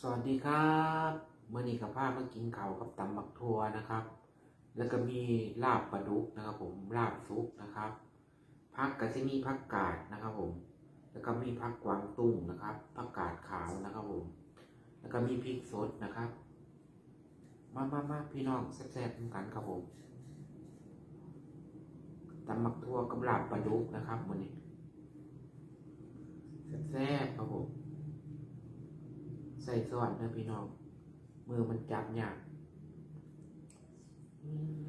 สวัสดีครับเมื่อนี้กับภาพมากินข้าวกับตำบักทัวนะครับ แล้วก็มีลาบปลาดุกนะครับผมลาบซุปนะครับผักกระจะมีผักกาดนะครับผม แล้วก็มีผักกวางตุ้งนะครับผักกาดขาวนะครับผม แล้วก็มีพริกสดนะครับ มามามาพี่น้องแซ่บๆด้วยกันครับผมตำบักทัวกับลาบปลาดุกนะครับมื่อนี้แซ่บๆครับผม ใส่สวัสดนะพี่น้องมือมันจับยากอืม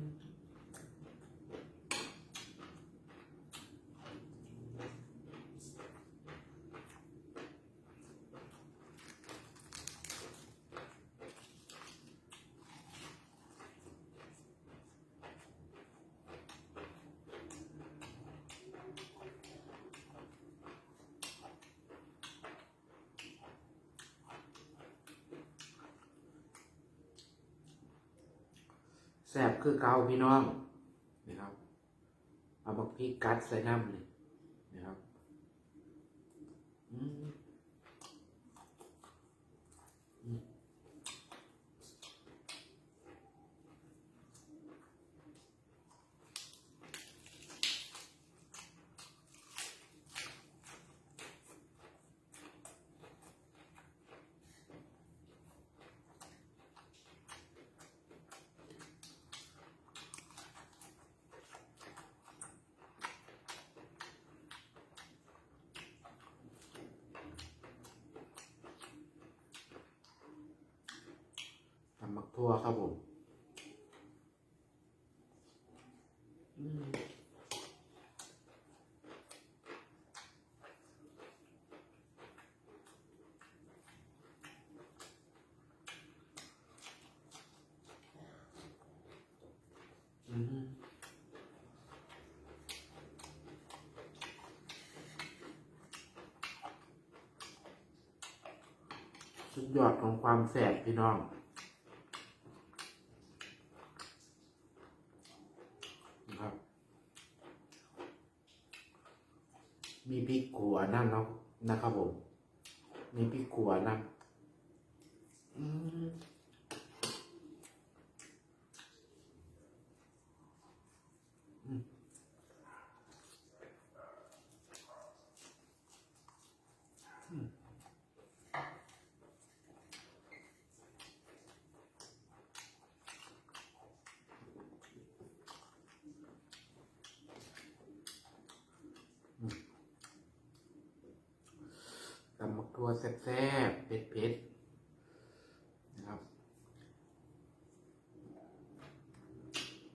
ซ่บคือเกาพี่น้องนะครับ เอาบักพริกกัดใส่น้ำเลยนะครับอืมำมักทั่วครับผมอืมอืมสุดยอดของความแสบพี่น้อง นะครับ มีพริกขัวนั่นเนาะนะครับผม มีพริกขัวนั่นอืมอืมอืม ตัวแซ่บๆเผ็ดๆ